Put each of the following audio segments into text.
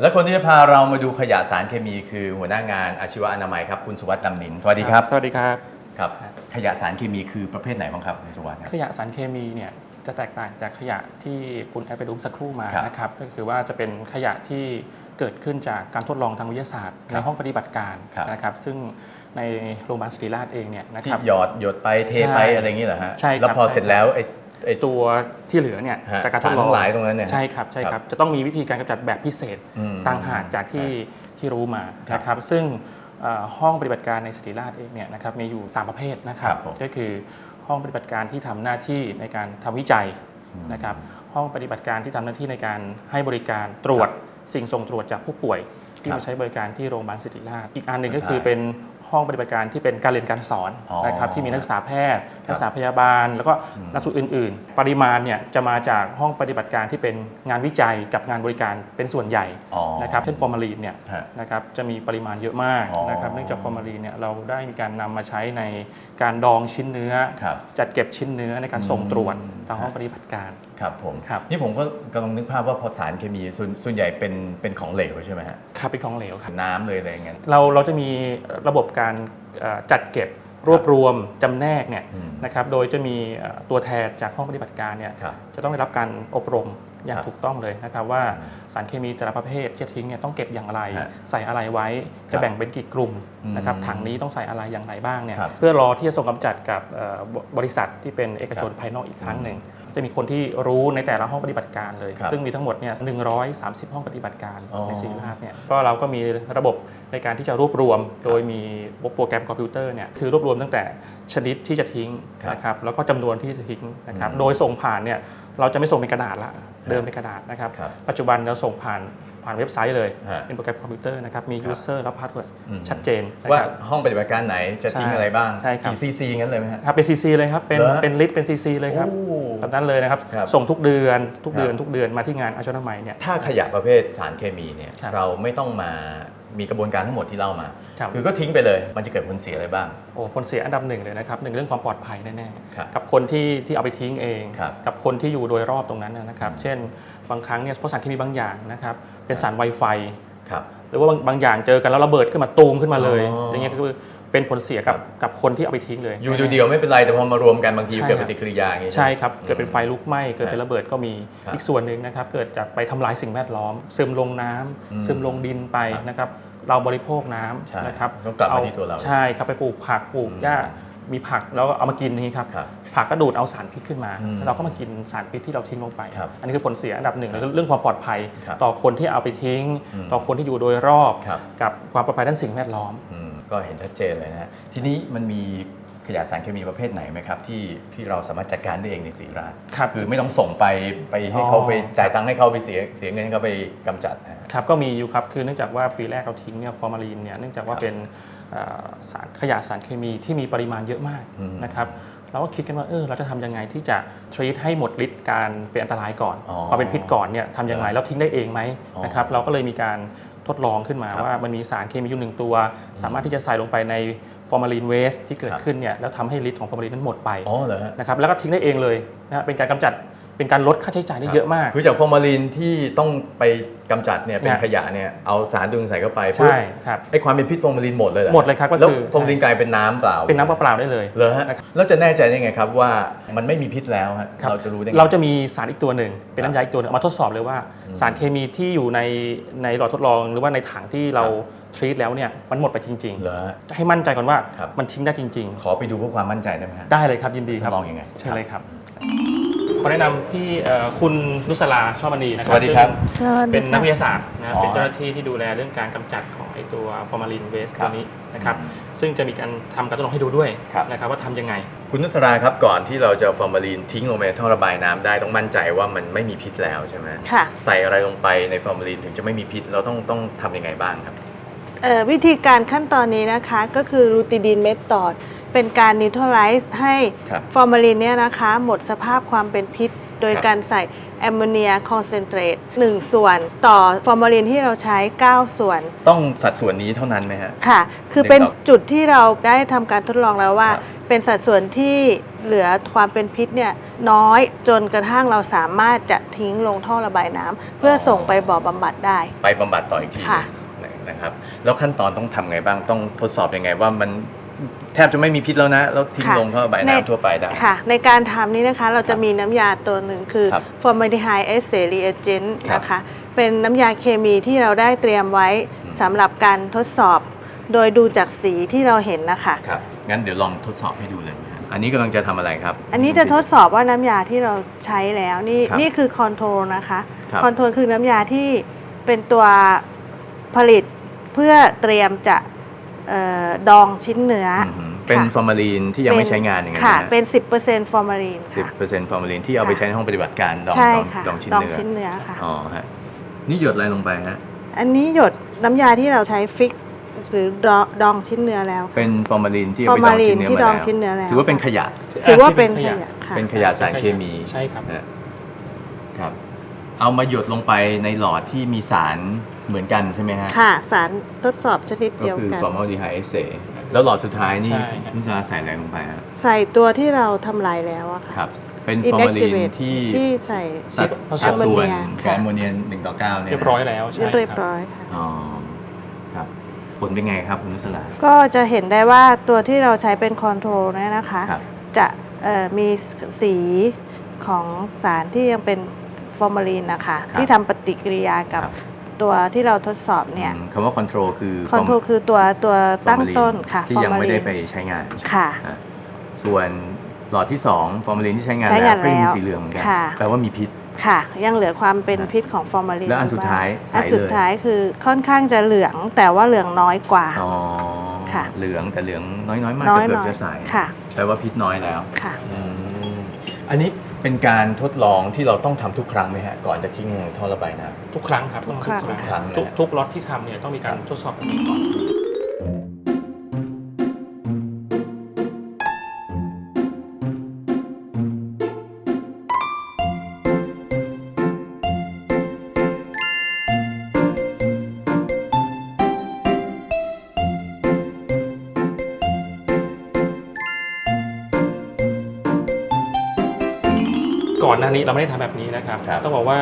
และคนที่จะพาเรามาดูขยะสารเคมีคือหัวหน้างานอาชีวะอนามัยครับคุณสุวัสดิ์ดำนินสวัสดีครับสวัสดีครับ ครับ ขยะสารเคมีคือประเภทไหนบ้างครับคุณสุวัสดิ์ครับ ขยะสารเคมีเนี่ยจะแตกต่างจากขยะที่คุณแอปไปดูสักครู่มาครับนะครับก็คือว่าจะเป็นขยะที่เกิดขึ้นจากการทดลองทางวิทยาศาสตร์ครับในห้องปฏิบัติการครับ นะครับ ซึ่งในโรงพยาบาลศิริราชเองเนี่ยนะคที่รับ หยอดหยดไปเทไปใช่อะไรอย่างนี้เหรอฮะใช่ครับ แล้วพอเสร็จแล้วไอ้ ไอ้ตัวที่เหลือเนี่ยฮะจากการทสารดลองทั้งหลายตรงนั้นเนี่ยใช่ครับใช่คครัรับบจะต้องมีวิธีการกำจัดแบบพิเศษอืมต่างหากจากที่ที่รู้มาครับนะครับซึ่งเอ่อห้องปฏิบัติการในศิริราชเองเนี่ยนะครับมีอยู่ 3 ประเภทนะครัครับบผมก็คือห้องปฏิบัติการที่ทำหน้าที่ในการทำวิจัยอืมนะครับห้องปฏิบัติการที่ทำหน้าที่ในการให้บริการตรวจสิ่งส่งตรวจจากผู้ป่วย ที่ครับมาใช้บริการที่โรงพยาบาลศิริราชอีกอันหนึ่งสุก็ดท้ายคือเป็น ห้องปฏิบัติการที่เป็นการเรียนการสอนอ๋อนะครับที่มีนักศึกษาแพทย์ครับนักศึกษาพยาบาล แล้วก็อืมนักศึกษาอื่น ๆ ปริมาณเนี่ยจะมาจากห้องปฏิบัติการที่เป็นงานวิจัยกับงานบริการเป็นส่วนใหญ่อ๋อนะครับเช่นฟอร์มาลีนเนี่ยฮะนะครับจะมีปริมาณเยอะมากอ๋อ นะครับเนื่องจากฟอร์มาลีนเนี่ยเราได้มีการนำมาใช้ในการดองชิ้นเนื้อ ครับ จัดเก็บชิ้นเนื้อในการส่งตรวจอืมทางห้องปฏิบัติการครับผมครับนี่ผมก็กำลังนึกภาพว่าพอสารเคมีส่วนส่วนใหญ่เป็นเป็นของเหลวใช่ไหมฮะครับเป็นของเหลวครับน้ำเลยอะไรอย่างเงี้ยเราเราจะมีระบบการเอ่อจัดเก็บรวบรวมจำแนกเนี่ยอืมนะครับโดยจะมีเอ่อตัวแทนจากห้องปฏิบัติการเนี่ยครับจะต้องได้รับการอบรมอย่างครับถูกต้องเลยนะครับว่าอืมสารเคมีแต่ละประเภทที่จะทิ้งเนี่ยต้องเก็บอย่างไรฮะใส่อะไรไว้ครัจะบแบ่งเป็นกี่กลุ่มนะครับอืมถังนี้ต้องใส่อะไรอย่างไรบ้างเนี่ยครับเพื่อรอที่จะส่งกำจัดกับเอ่อบริษัทที่เป็นเอกชนภายนอกอีกครั้งหนึ่ง จะมีคนที่รู้ในแต่ละห้องปฏิบัติการเลย ครับซึ่งมีทั้งหมดเนี่ย130 ห้องปฏิบัติการอ๋อในศิริราชเนี่ยก็เราก็มีระบบในการที่จะรวบรวม โดยมีโปรแกรมคอมพิวเตอร์เนี่ยคือรวบรวมตั้งแต่ชนิดที่จะทิ้งครับนะครับแล้วก็จำนวนที่จะทิ้งนะครับอืมโดยส่งผ่านเนี่ยเราจะไม่ส่งเป็นกระดาษละเดิมเป็นกระดาษนะครับ ครับ ปัจจุบันเราส่งผ่าน ผ่านเว็บไซต์เลย ฮะ เป็นโปรแกรมคอมพิวเตอร์นะครับ มีครับ user และ password อืมชัดเจนนะว่าครับ ห้องปฏิบัติการไหนจะทิ้งใช่อะไรบ้างใช่ครับ กี่ซีซีงั้นเลยไหมฮะ ครับเป็น CC เลยครับ เป็นเหรอเป็นลิตรเป็น CC เลยครับโอ้แบบนั้นเลยนะครับ ครับส่งทุกเดือนทุกเดือนครับ ทุกเดือนมาที่งานอาชนามัยเนี่ย ถ้าขยะประเภทสารเคมีเนี่ยครับเราไม่ต้องมามีกระบวนการทั้งหมดที่เล่ามาครับคือก็ทิ้งไปเลยมันจะเกิดผลเสียอะไรบ้าง โอ้ผลเสียอันดับหนึ่งเลยนะครับหนึ่งเรื่องความปลอดภัยแน่ครับๆกับคนที่ที่เอาไปทิ้งเอง ครับกับคนที่อยู่โดยรอบตรงนั้นนะครับ เช่น บางครั้งเนี่ยเพราะสารเคมีบางอย่างนะครับ เป็นสารไวไฟครับ หรือว่าบางบางอย่างเจอกันแล้วระเบิดขึ้นมาตูมขึ้นมาเลยอ๋ออ อย่างเงี้ยก็คือเป็นผลเสียกับครับกับคนที่เอาไปทิ้งเลย อยู่เดียวๆไม่เป็นไรแต่พอมารวมกันบางทีใช่เกิดคปรับฏิกิริยาอย่างนี้ใช่ไหม ครับ เกิดเป็นไฟลุกไหม้ เกิดเป็นระเบิดก็มี ครับอีกส่วนหนึ่งนะครับ เกิดจากไปทำลายสิ่งแวดล้อม ซึมลงน้ำอืมซึมลงดินไปครับนะครับ เราบริโภคน้ใช่ำนะครับต้องกลับมาที่ตัวเราใช่ครับ ไปปลูกผัก ปลูกอืมหญ้า มีผักแล้วก็เอามากินอย่างนี้ครับ ครับ ผักก็ดูดเอาสารพิษขึ้นมาอืมแล้วเราก็มากินสารพิษที่เราทิ้งลงไปครับอันนี้คือผลเสียอันดับหนึ่งแล้วก็เรื่องความปลอดภัยครับต่อคนที่เอาไปทิ้งอืมต่อคนที่อยู่โดยรอบครับกับความปลอดภัยด้านสิ่งแวดล้อมอืมก็เห็นชัดเจนเลยนะฮะทีนี้มันมีขยะสารเคมีประเภทไหนไหมครับที่ที่เราสามารถจัดการได้เองในสีราชครับคือไม่ต้องส่งไปไปให้อ๋อเขาไปจ่ายตังค์ให้เขาไปเสียเสียเงินให้เขาไปกำจัดนะฮะครับก็มีอยู่ครับคือเนื่องจากว่าปีแรกเราทิ้งเนี่ยฟอร์มาลีนเนี่ยเนื่องจากว่าครับเป็นเอ่อสารขยะสารเคมีที่มีปริมาณเยอะมากอืมนะครับ เราก็คิดกันว่าเออเราจะทำยังไงที่จะทรีตให้หมดฤทธิ์การเป็นอันตรายก่อนอ๋อพอเป็นพิษก่อนเนี่ยทำยังไงครับแล้วทิ้งได้เองไหมอ๋อนะครับเราก็เลยมีการทดลองขึ้นมาครับว่ามันมีสารเคมีอยู่หนึ่งตัว สามารถที่จะใส่ลงไปในฟอร์มาลีนเวสที่เกิดครับ ขึ้นเนี่ยแล้วทำให้ฤทธิ์ของฟอร์มาลีนนั้นหมดไปอ๋อเหรอฮะ นะครับแล้วก็ทิ้งได้เองเลยนะฮะเป็นการกำจัด เป็นการลดค่าใช้จ่ายได้เยอะมาก คือจากฟอร์มาลีนที่ต้องไปกำจัดเนี่ยเป็นเนี่ยขยะเนี่ยเอาสารดึงใส่เข้าไปปุ๊บใช่ครับไอ้ความเป็นพิษฟอร์มาลีนหมดเลยเหรอหมดเลยครับก็แล้วคือฟอร์มาลีนกลายเป็นน้ำเปล่า เป็นน้ำเปล่าๆได้เลยเหรอฮะแล้วจะแน่ใจได้ไงครับว่ามันไม่มีพิษแล้วฮะครับเราจะรู้ได้ไงเราจะมีสารอีกตัวหนึ่งเป็นครับน้ำยาอีกตัวหนึงเอามาทดสอบเลยว่าอืมสารเคมีที่อยู่ในในหลอดทดลองหรือว่าในถังที่เราทรีตแล้วเนี่ยมันหมดไปจริงเหรอฮะๆให้มั่นใจก่อนว่าครับมันทิ้งได้จริงขอไปดูเพื่อความมั่นใจได้ไหมฮะๆได้เลยครับยินดีครับทดลองยังไงเชิญเลยครับข อแนะนำพี่เอ่อคุณนุสลาชอบมณีนะครัสวัสดีครับซึ่งเป็นนักวิทยาศาสตร์นะอ๋อเป็นเจ้าหน้าที่ที่ดูแลเรื่องการกำจัดของไอตัวฟอร์มาลินเวสครับตัวนี้นะครับอืมซึ่งจะมีการทำการทดลองให้ดูด้วยครับ นะครับว่าทำยังไง คุณนุสราครับก่อนที่เราจะเอาฟอร์มาลีนทิ้งลงไปในท่อระบายน้ำได้ต้องมั่นใจว่ามันไม่มีพิษแล้วใช่ไหมค่ะ ใส่อะไรลงไปในฟอร์มาลีนถึงจะไม่มีพิษเราต้องต้องทำยังไงบ้างครับ เอ่อวิธีการขั้นตอนนี้นะคะก็คือรูติดินเมธอด เป็นการนิวทรไลซ์ให้ครับฟอร์มาลินเนี่ยนะคะ หมดสภาพความเป็นพิษ โดยครับ การใส่แอมโมเนียคอนเซนเทรต1ส่วนต่อฟอร์มาลินที่เราใช้ 9 ส่วน ต้องสัดส่วนนี้เท่านั้นไหมฮะ ค่ะ คือหนึ่งเป็นต่อจุดที่เราได้ทำการทดลองแล้วว่า ครับเป็นสัดส่วนที่เหลือความเป็นพิษเนี่ยน้อยจนกระทั่งเราสามารถจะทิ้งลงท่อระบายน้ำเพื่อส่งไปบ่อบำบัดได้ ไปบำบัดต่ออีกทีค่ะหนึ่งนะครับ แล้วขั้นตอนต้องทำไงบ้างต้องทดสอบยังไงว่ามัน แทบจะไม่มีพิษแล้วนะ แล้วทิ้งค่ะลงท่อระบายใน น้ำทั่วไปได้ ค่ะ ในการทำนี้นะคะเราจะมีน้ำยาตัวหนึ่งคือครับ formaldehyde esse reagent ครับนะคะ เป็นน้ำยาเคมีที่เราได้เตรียมไว้อืม สำหรับการทดสอบ โดยดูจากสีที่เราเห็นนะคะ ครับ งั้นเดี๋ยวลองทดสอบให้ดูเลยนะฮะอันนี้กำลังจะทำอะไรครับ อันนี้จะทดสอบว่าน้ำยาที่เราใช้แล้วนี่ครับนี่คือคอนโทรลนะคะครับคอนโทรลคือน้ำยาที่เป็นตัวผลิตเพื่อเตรียมจะ เออดองชิ้นเนื้ออ อืมเป็นค่ะฟอร์มาลีนที่ยังไม่ใช้งานอย่างนั้นค่ะนะเป็น 10%ฟอร์มาลีนสิบค่ะ เปอร์เซ็นต์ฟอร์มาลีนที่เอาไปค่ะใช้ในห้องปฏิบัติการดองใช่ดองค่ะดองชิ้นดองเนื้อชิ้นเนื้อค่ะ อ๋อฮะนี่หยดอะไรลงไปฮะอันนี้หยดน้ำยาที่เราใช้ฟิกซ์หรือดองดองชิ้นเนื้อแล้วค่ะ เป็นฟอร์มาลีนที่ฟเอาอไปร์ดมาองลีชิ้นนเนื้อที่มาดองแล้วชิ้นเนื้อแล้วถือว่าเป็นขยะถือว่าเป็นขยะค่ะ เป็นขยะสารเคมีใช่ครับ นะครับ เอามาหยดลงไปในหลอดที่มีสารเหมือนกันใช่ไหมฮะ ค่ะ สารทดสอบชนิดก็เดียวคือกัน ฟอร์มาลดีไฮเอสเซแล้วหลอดสุดท้ายนี่ใช่ครับนุชาใส่อะไรลงไปฮะใส่ตัวที่เราทำลายแล้วอะค่ะ ครับ เป็นฟอร์มาลีน inactivate ที่ที่ใส่ สัดผสสัดมส่วนแอมโมเนียของค่ะแอมโมเนียหนึ่งต่อเก้าเนี่ยเรียบร้อยแล้วใช่เรียบครับร้อยค่ะ อ๋อครับผลเป็นไงครับคุณนุสลาก็จะเห็นได้ว่าตัวที่เราใช้เป็นคอนโทรลเนี่ยนะคะ ครับ จะเอ่อมีสีของสารที่ยังเป็น ฟอร์มาลีนนะคะที่ทำปฏิกิริยากับครับ ตัวที่เราทดสอบเนี่ยอืมคำว่าคอนโทรลคือ คอนโทรลคือตัวตัวตั้งต้นค่ะที่ยังไม่ได้ไปใช้งานค่ะ อะส่วนหลอดที่2ฟอร์มาลีนที่ใช้งานใช้แล้งาวนก็ยังมีแล้วสีเหลืองเหมือนกันค่ะ แปลว่ามีพิษ ค่ะ ยังเหลือความเป็นครับพิษของฟอร์มาลีนแล้วอันสุดท้ายอันใสเลยสุดท้ายคือค่อนข้างจะเหลืองแต่ว่าเหลืองน้อยกว่า อ๋อค่ะ เหลืองแต่เหลืองน้อยๆมากน้ก็อยเกือน้บอยจะใสค่ะแปลว่าพิษน้อยแล้วค่ะ อืมอันนี้ เป็นการทดลองที่เราต้องทำทุกครั้งไหมฮะก่อนจะทิ้งลงท่อระบายน้ทุกครั้งครับต้องทุกครั้งทุกทุกคครั้รั้งงเลย ทุกทุกล็อตที่ทำเนี่ยต้องมีการทดสอบแบบนี้ก่อน นหน้านี้เราไม่ได้ทำแบบนี้นะครับ ครับ ต้องบอกว่า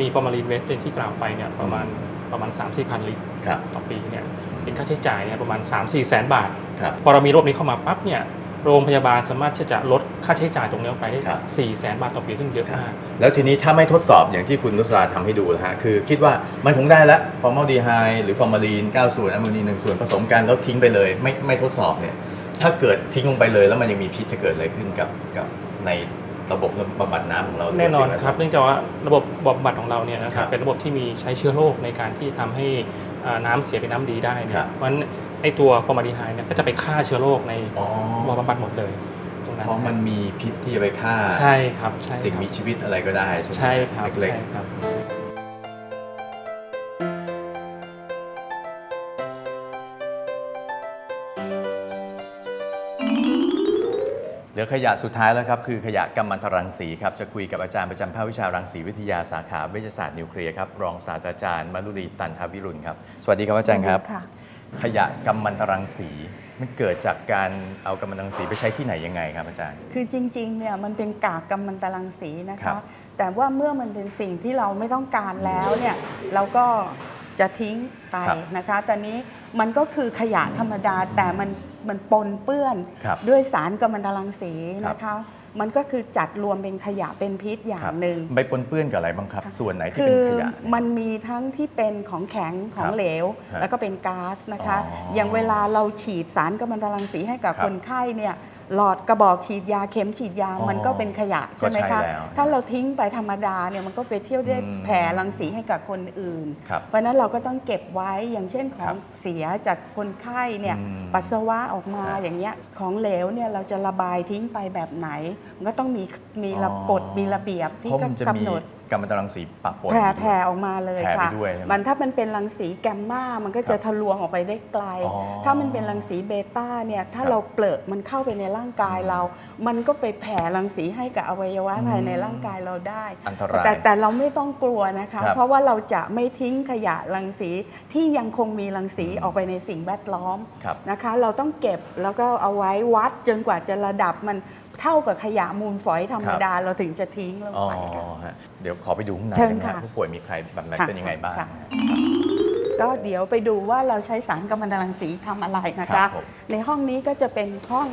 มีฟอร์มาลีนเวสที่กล่าวไปเนี่ยประมาณประมาณ 3 4พันลิตรำครับต่อปีเนี่ยเป็นค่าใช้จ่ายเนี่ยประมาณ 3 4แสนบาท ครับ พอเรามีระบบนี้เข้ามาปั๊บเนี่ยโรงพยาบาลสามารถที่จะลดค่าใช้จ่ายตรงนี้ลงไปได้ครับ4แสนบาทต่อปีซึ่งเยอะมาก แล้วทีนี้ถ้าไม่ทดสอบอย่างที่คุณนุสราทำให้ดูนะฮะ คือคิดว่ามันคงได้แล้วฟอร์มาลดีไฮหรือฟอร์มาลีน9ส่วนแอมโมเนีย1ส่วนผสมกันแล้วทิ้งไปเลย ไม่ไม่ทดสอบเนี่ย ถ้าเกิดทิ้งลงไปเลยแล้วมันยังมีพิษจะเกิดอะไรขึ้นกับกับใน ระบบบำบัดน้ำของเราแน่นอนครับเนื่องจากว่าระบบบำบัดของเราเนี่ยนะครับเป็นระบบที่มีใช้เชื้อโรคในการที่ทำให้น้ำเสียเป็นน้ำดีได้เนี่เพราะฉะนั้นไอตัวฟอร์มาลดีไฮเนี่ยก็จะไปฆ่าเชื้อโรคในบ่อบำบัดหมดเลยตรงนั้นเพราะมันมีพิษที่จะไปฆ่าใช่ครับสิ่งมีชีวิตอะไรก็ได้ใช่ไหมใช่ครับเล็กใช่ครับ ขยะสุดท้ายแล้วครับคือขยะกัมมันตรังสีครับจะคุยกับอาจารย์ประจำภาควิชารังสีวิทยาสาขาเวชศาสตร์นิวเคลียร์ครับรองศาสตราจารย์มรุลีตันทวิรุณครับสวัสดีครับอาจารย์ครับค่ะขยะกัมมันตรังสีมันเกิดจากการเอากัมมันตรังสีไปใช้ที่ไหนยังไงครับอาจารย์ คือจริงๆเนี่ยมันเป็นกากกัมมันตรังสีนะครัคะ บ แต่ว่าเมื่อมันเป็นสิ่งที่เราไม่ต้องการแล้วเนี่ยเราก็จะทิ้งไปครับ นะคะ ตอนนี้มันก็คือขยะธรรมดาแต่มัน มันปนเปื้อน ครับ ด้วยสารกัมมันตรังสีครับนะคะ มันก็คือจัดรวมเป็นขยะเป็นพิษอย่าครังบหนึ่ง ไปปนเปื้อนกับอะไรบ้างครับ ส่วนไหนที่คืเป็นอขยะ มันมีทั้งที่เป็นของแข็งขอคงรับเหลว ฮะแล้วก็เป็นก๊าซนะคะ อ๋อออย่างเวลาเราฉีดสารกัมมันตรังสีให้กับครับคนไข้เนี่ย หลอดกระบอกฉีดยาเข็มฉีดยาอ๋อมันก็เป็นขยะใช่ไหมก็ใช่คะแล้วถ้าเราทิ้งไปธรรมดาเนี่ยมันก็ไปเที่ยวได้อืมแผ่รังสีให้กับคนอื่นครับเพราะฉะนั้นเราก็ต้องเก็บไว้อย่างเช่นขอครังบเสียจากคนไข้เนี่ยอืมปัสสาวะออกมาครับอย่างเงี้ยของเหลวเนี่ยเราจะระบายทิ้งไปแบบไหน มันก็ต้องมีมีระอ๋อกฎมีระเบียบที่เพราะมันจะกำมีหนด กัมมันตรังสีปะปนแผ่อยู่แผ่ออกมาเลยแผ่ไปค่ะ ด้วยใช่ไหม มันถ้ามันเป็นรังสีแกมมามันก็จะทะลวงออกไปได้ไกล อ๋อถ้ามันเป็นรังสีเบต้าเนี่ยถ้าครับเราเปลือกมันเข้าไปในร่างกายเรา มันก็ไปแผ่รังสีให้กับอวัยวะอืม ภายในร่างกายเราได้ อันตราย แต่แต่เราไม่ต้องกลัวนะคะ ครับเพราะว่าเราจะไม่ทิ้งขยะรังสีที่ยังคงมีรังสีออกไปในสิ่งแวดล้อมครับ นะคะ เราต้องเก็บแล้วก็เอาไว้วัดจนกว่าจะระดับมัน เท่ากับขยะมูลฝอยธรรมดาเราถึงจะทิ้งลงอ๋อไปค่ะฮะเดี๋ยวขอไปดูข้างในเชิญได้ไหมค่ะฮะผู้ป่วยมีใครแบบไหนค่ะเป็นยังไงบ้าง ค่ะ ก็เดี๋ยวไปดูว่าเราใช้สารกัมมันตรังสีทำอะไรนะครัคะ บผม ในห้องนี้ก็จะเป็นห้อง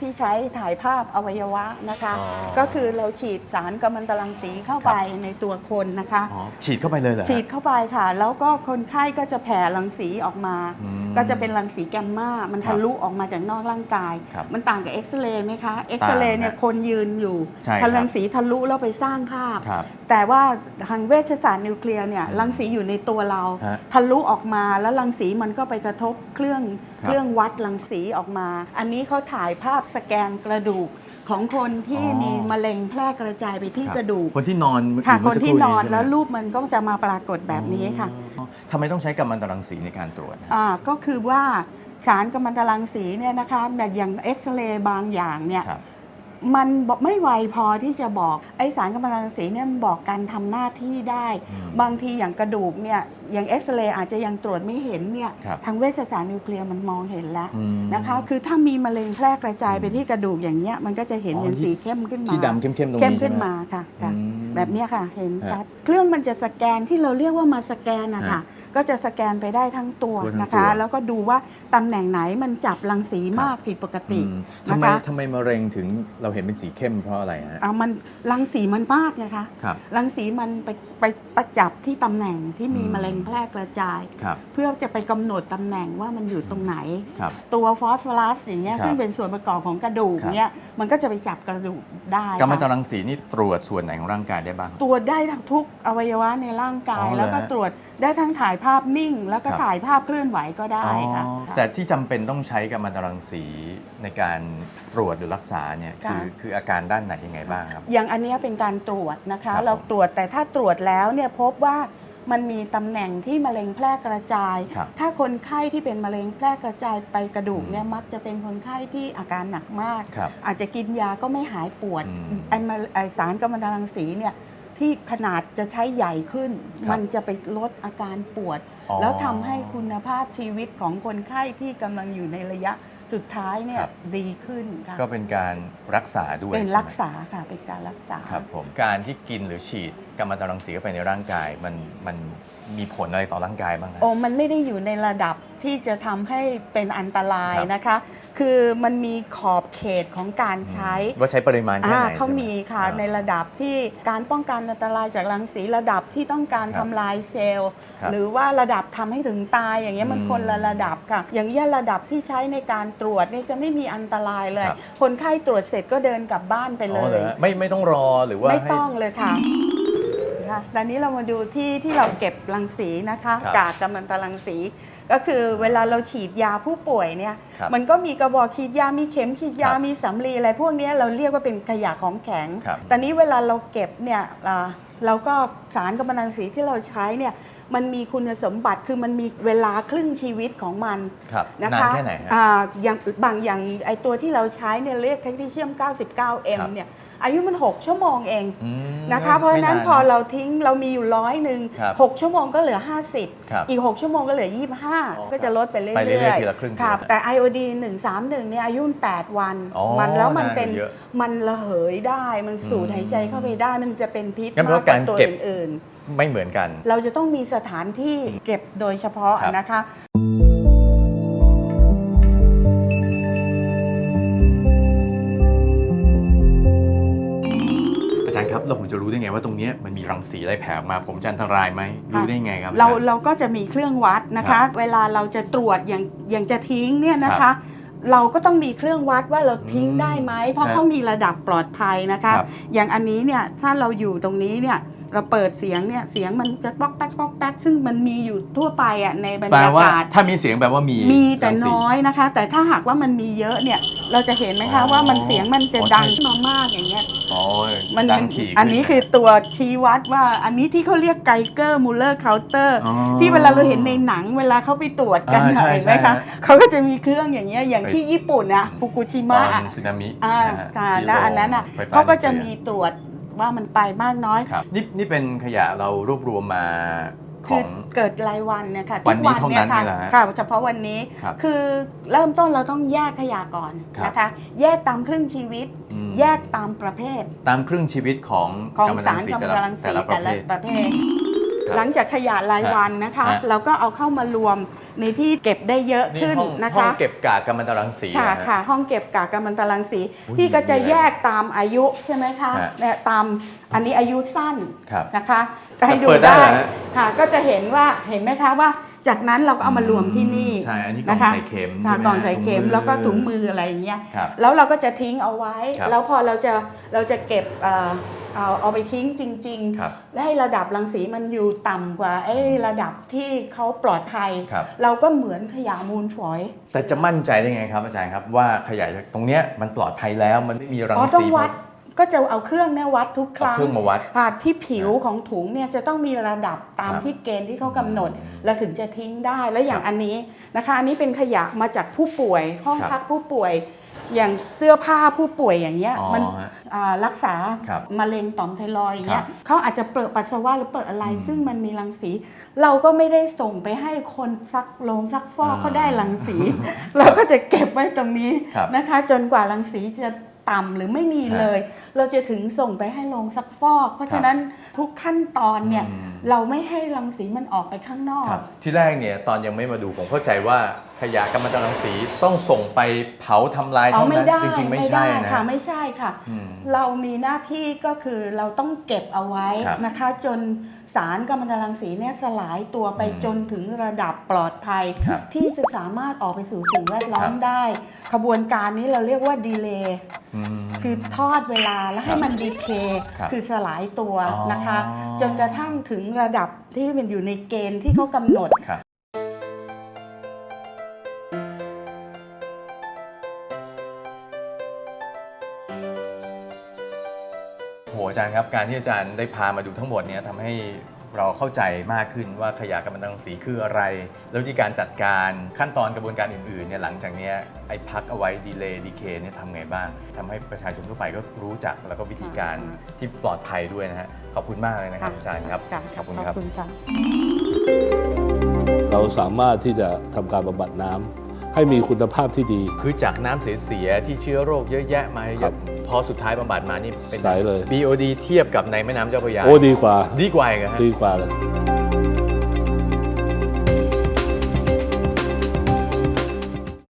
ที่ใช้ถ่ายภาพอวัยวะนะคะ อ๋อ ก็คือเราฉีดสารกัมมันตรังสีเข้าไปในตัวคนนะคะ อ๋อฉีดเข้าไปเลยเหรอฮะ ฉีดเข้าไปค่ะ แล้วก็คนไข้ก็จะแผ่รังสีออกมา อืมก็จะเป็นรังสีแกมมามันครัทะบลุออกมาจากนอกร่างกาย ครับมันต่างกับเอ็กซเรย์ไหมคะเอ็กซเรย์เนี่ยต่างฮะคนยืนอยู่ใช่ครับพอรังสีทะลุแล้วไปสร้างภาพ ครับ แต่ว่าทางเวชศาสตร์นิวเคลียร์เนี่ยรังสีอยู่ในตัวเรา ฮะทะลุออกมาแล้วรังสีมันก็ไปกระทบเครื่องครับเครื่องวัดรังสีออกมา อันนี้เขาถ่ายภาพสแกนกระดูกของคนที่อ๋อ มีมะเร็งแพร่กระจายไปที่ครับกระดูกคนที่นอนเมื่อค่ะ กี้คเมื่อนสักที่รู่นอนใช่ไหมแล้วรูปมันก็จะมาปรากฏแบบนี้ค่ะอ๋อทำไมต้องใช้กัมมันตรังสีในการตรวจฮะอ่าก็คือว่าสารกัมมันตรังสีเนี่ยนะคะแบบอย่างเอ็กซเรย์บางอย่างเนี่ย ครับ มันบอกไม่ไวพอที่จะบอกไอสารกัมมันตรังสีเนี่ยมันบอกการทำหน้าที่ได้อืมบางทีอย่างกระดูกเนี่ยอย่างเอ็กซเรย์อาจจะยังตรวจไม่เห็นเนี่ยครับทางเวชศาสตร์นิวเคลียร์มันมองเห็นแล้วอืมนะคะคือถ้ามีมะเร็งแพร่กระจายไปที่กระดูกอย่างเงี้ยมันก็จะเห็นอ๋อเป็นสีเข้มขึ้นมาที่ดำเข้มๆตรงนี้เข้มใช่ขึ้นไหมมาค่ะค่ะอืม แบบเนี้ยค่ะ เห็นฮะชัด เครื่องมันจะสแกนที่เราเรียกว่ามาสแกนนะฮะคะก็จะสแกนไปได้ทั้งตัวทั่วทั้งนะตัคะวแล้วก็ดูว่าตำแหน่งไหนมันจับรังสีมากผิดปกติอืมทำนะไมคะทำไมมะเร็งถึงเราเห็นเป็นสีเข้มเพราะอะไรฮะอ่ามันรังสีมันมากนะคะ ครับ รังสีมันไปไปประจับที่ตำแหน่งที่มีอืม มะเร็งแพร่กระจาย ครับเพื่อจะไปกำหนดตำแหน่งว่ามันอยู่ตรงไหน ครับ ตัวฟอสฟอรัสอย่างเงี้ยครับซึ่งเป็นส่วนประกอบของกระดูกครับ เนี่ยมันก็จะไปจับกระดูกได้กัมมันตค่ะรังสีนี่ตรวจส่วนไหนของร่างกายได้บ้าง ตรวจได้ทั้งทุกอวัยวะในร่างกาย อ๋อเหรอแล้วก็ฮะ ตรวจได้ทั้งถ่ายภาพนิ่ง แล้วก็ครับถ่ายภาพเคลื่อนไหวก็ได้ค่ะ อ๋อค่ะแต่ที่จำเป็นต้องใช้กัมมันตรังสีในการตรวจหรือรักษาเนี่ยค่ะ คือคืออาการด้านไหนยังไงบ้างครับ อย่างอันเนี้ยเป็นการตรวจนะคะ ครับเราผมตรวจแต่ถ้าตรวจแล้วเนี่ยพบว่า มันมีตำแหน่งที่มะเร็งแพร่กระจาย ครับถ้าคนไข้ที่เป็นมะเร็งแพร่กระจายไปกระดูกอืมเนี่ยมักจะเป็นคนไข้ที่อาการหนักมาก ครับอาจจะกินยาก็ไม่หายปวดอืมอีไอมะไอสารกัมมันตรังสีเนี่ยที่ขนาดจะใช้ใหญ่ขึ้น ครับ มันจะไปลดอาการปวด อ๋อ แล้วทำให้คุณภาพชีวิตของคนไข้ที่กำลังอยู่ในระยะ สุดท้ายเนี่ยครับ ดีขึ้นค่ะก็เป็นการรักษาด้วยเป็นใช่ไหมรักษาค่ะเป็นการรักษา ครับผมการที่กินหรือฉีดกัมมันตรังสีเข้าไปในร่างกายมันมัน มีผลอะไรต่อร่างกายบ้างครับโอ้มันไม่ได้อยู่ในระดับที่จะทำให้เป็นอันตรายครับ นะคะ คือมันมีขอบเขตของการใช้ว่าใช้ปริมาณแค่อ่าไหนเขาใช่ไห มีค่ะอ่าในระดับที่การป้องกันอันตรายจากรังสีระดับที่ต้องการครับทำลายเซลล์ ครับหรือว่าระดับทำให้ถึงตายอย่างเงี้ยมันอืมคนละระดับค่ะ อย่างเงี้ยระดับที่ใช้ในการตรวจเนี่ยจะไม่มีอันตรายเลย ครับ คนไข้ตรวจเสร็จก็เดินกลับบ้านไปเลอ๋อหรย อฮะไม่ไม่ต้องรอหรือว่าไม่ให้ ต้องเลยค่ะ ค่ะตอนนี้เรามาดูที่ที่เราเก็บรังสีนะคะ ครับกากกัมมันตรังสี ก็คือเวลาเราฉีดยาผู้ป่วยเนี่ย ครับมันก็มีกระบอกฉีดยา มีเข็มฉีดยา ครับมีสำลีอะไรพวกเนี้ยเราเรียกว่าเป็นขยะของแข็ง ครับ ตอนนี้เวลาเราเก็บเนี่ยอ่าเราก็สารกัมมันตรังสีที่เราใช้เนี่ย มันมีคุณสมบัติคือมันมีเวลาครึ่งชีวิตของมันครับนะนานคะแค่ไหนฮะอ่าอย่างบางอย่างไอตัวที่เราใช้เนี่ยเรียกแทคทิเชียม 99M ครับเนี่ยอายุมัน 6 ชั่วโมงเองอืมนะคะไม่เพราะฉะนั้นไม่พอเราทิ้งเรามีอยู่ร้อยหนึ่งครับหกชั่วโมงก็เหลือ ครับ 50 อีก 6 ชั่วโมงก็เหลืออ๋อ25 ก็จะลดไปเรื่ไปเรื่ออยยๆทีละครึ่งครับทีละแต่ไอโอดี131เนี่ยอายุมัน8วัน อ๋อมันแล้วมันเป็นนานกว่าเยอะมันระเหยได้มันสูดอืมหายใจเข้าไปได้มันจะเป็นพิษงั้นแปลมากว่ากกการว่าตัวเก็บ อื่น ไม่เหมือนกันๆเราจะต้องมีสถานที่เก็บโดยเฉพาะครับนะคะ อาจารย์ครับเราผมจะรู้ได้ไงว่าตรงเนี้ยมันมีรังสีอะไรแผ่ออกมา ผมจะอันตรายไหมรู้ได้ไงครับเราอจย์ เราก็จะมีเครื่องวัดนะครัคะ บเวลาเราจะตรวจอย่างอย่างจะทิ้งเนี่ยนะครัคะ บเราก็ต้องมีเครื่องวัดว่าเราทิ้งอืมได้ไหมเพราะฮะเขามีระดับปลอดภัยนะคะ ครับอย่างอันนี้เนี่ยถ้าเราอยู่ตรงนี้เนี่ย เราเปิดเสียงเนี่ยเสียงมันจะป๊อกแป๊กป๊อกแป๊กซึ่งมันมีอยู่ทั่วไปอะในบรรแปลยาว่ากาศ ถ้ามีเสียงแปลว่ามีมีแต่รังสี น้อยนะคะ แต่ถ้าหากว่ามันมีเยอะเนี่ย เราจะเห็นไหมอ๋คะอว่ามันเสียงมันจะอ๋อดังใช่ขึ้นมามากอย่างเงี้ยอ๋อมันดังถี่อันนี้ขึ้คือตัวชี้วัดว่าอันนี้ที่เขาเรียกไกเกอร์มูลเลอร์เคาน์เตอร์ อ๋อ ที่เวลาเราเห็นในหนังเวลาเขาไปตรวจกันอ่าใช่เห็นไหมใช่คะฮะเขาก็จะมีเครื่องอย่างเงี้ยอย่างไปที่ญี่ปุ่นอะฟุกุชิตมะอนอะสึนามิอ่านะฮะค่ะที่แล้วอันนั้นอะโรงไฟฟ้เขาก็จะนิวมีคลียร์ ตรวจ ว่ามันไปมากน้อย ครับนี่นี่เป็นขยะเรารวบรวมมาขคืออง เกิดรายวันเนี่ยค่ะวันนี้ทุกเท่านั้นค่ะนี่แหละฮะค่ะเฉพาะวันนี้ครับคือเริ่มต้นเราต้องแยกขยะก่อนครับ นะคะ แยกตามครึ่งชีวิต อืมแยกตามประเภทตามครึ่งชีวิตของของกัมมันสาตรรังสีกำแต่มะละถันแต่สีละประแต่เภละท ประเภทครับ หลังจากขยะรายวันนะคะ ฮะ เราก็เอาเข้ามารวมในที่เก็บได้เยอะนี่ขึ้นห้องนะห้องคะ เก็บกากกัมมันตรังสีค่ะนฮค่ะห้องเก็บกากกัมมันตรังสีอุ๊ยที่ก็จะดีเลยแยกตามอายุใช่ไหมคะฮะเนี่ยตามอันนี้อายุสั้นครับนะคะก็ให้ดูเปิดได้ได้เหรอฮะ ค่ะก็จะเห็นว่าเห็นไหมคะว่า จากนั้นเราก็เอามารวมที่นี่ใช่ อันนี้กล่องนะคะใส่เข็มค่ะใช่ไหมกล่องใส่เข็มถุงมือแล้วก็ถุงมืออะไรอย่างเงี้ยครับ แล้วเราก็จะทิ้งเอาไว้ ครับแล้วพอเราจะเราจะเก็บเอ่อ เอาเอาไปทิ้งจริง ครับๆ และให้ระดับรังสีมันอยู่ต่ำกว่าไอ้ระดับที่เขาปลอดภัย ครับ เราก็เหมือนขยะมูลฝอย แต่จะมั่นใจได้ไงครับอาจารย์ครับว่าขยะตรงเนี้ยมันปลอดภัยแล้วมันไม่มีรังอ๋อต้อสีงวัดก็จะเอาเครื่องเนี่ยวัดทุกคเอารั้งเครื่องมาวัดค่ะที่ผิวของถุงเนี่ยจะต้องมีระดับตามครับที่เกณฑ์ที่เขากำหนดเราถึงจะทิ้งได้และอย่าคงรับอันนี้นะคะ อันนี้เป็นขยะมาจากผู้ป่วย ห้องครับพักผู้ป่วย อย่างเสื้อผ้าผู้ป่วยอย่างเงี้ย อ๋อมันฮะอ่ารักษาครับมะเร็งต่อมไทรอยด์อย่างเงี้คยรับเขาอาจจะเปิดปัสสาวะหรือเปิดอะไร อืมซึ่งมันมีรังสี เราก็ไม่ได้ส่งไปให้คนซักลงซักฟอกอ่าเขาได้รังสี เราก็จะเก็บไว้ตรงนี้ครับ นะคะ จนกว่ารังสีจะ ต่ำหรือไม่มีฮะเลย เราจะถึงส่งไปให้โรงซักฟอก เพราะฉะนั้นทุกขั้นตอนเนี่ยอืมเราไม่ให้รังสีมันออกไปข้างนอกครับที่แรกเนี่ยตอนยังไม่มาดูผมเข้าใจว่าขยะกัมมันตรังสีต้องส่งไปเผาทำลายอ๋อเท่าไม่นั้นได้จริงๆไม่ใช่ได้นะค่ะไม่ใช่ค่ะอืมเรามีหน้าที่ก็คือเราต้องเก็บเอาไว้ครับนะคะจน สารกัมมันตรังสีเนี่ยสลายตัวไปอืมจนถึงระดับปลอดภัย ครับที่จะสามารถออกไปสู่สิ่งแวดล้อครัมบได้ ขบวนการนี้เราเรียกว่าดีเลย์ อืม คือทอดเวลาแล้วให้มันดีเคครับคือสลายตัวอ๋อนะคะจนกระทั่งถึงระดับที่มันอยู่ในเกณฑ์ที่เขากำหนด ครับ อาจารย์ครับ การที่อาจารย์ได้พามาดูทั้งหมดเนี่ยทำให้เราเข้าใจมากขึ้นว่าขยะกัมมันตรังสีคืออะไร แล้ววิธีการจัดการขั้นตอนกระบวนการอื่นๆเนี่ยหลังจากเนี้ยไอ้พักเอาไว้ดีเลย์ดีเคเนี่ยทำไงบ้างทำให้ประชาชนทั่วไปก็รู้จักแล้วก็วิธีการที่ปลอดภัยด้วยนะฮะขอบคุณมากเลยนะครับอาจารย์ครับะขอบคุณขคอรับบคุณค่ะ เราสามารถที่จะทำการบำบัดน้ำให้มีคุณภาพที่ดี คือจากน้ำเสียๆที่เชื้อโรคเยอะแยะมาเยครัอะบ พอสุดท้ายบำบัดมานี่เป็น ใสเลย BOD เทียบกับในแม่น้ำเจ้าพระยาโอ้ดีกว่า ดีกว่าอีกเหรอฮะ ดีกว่าเลย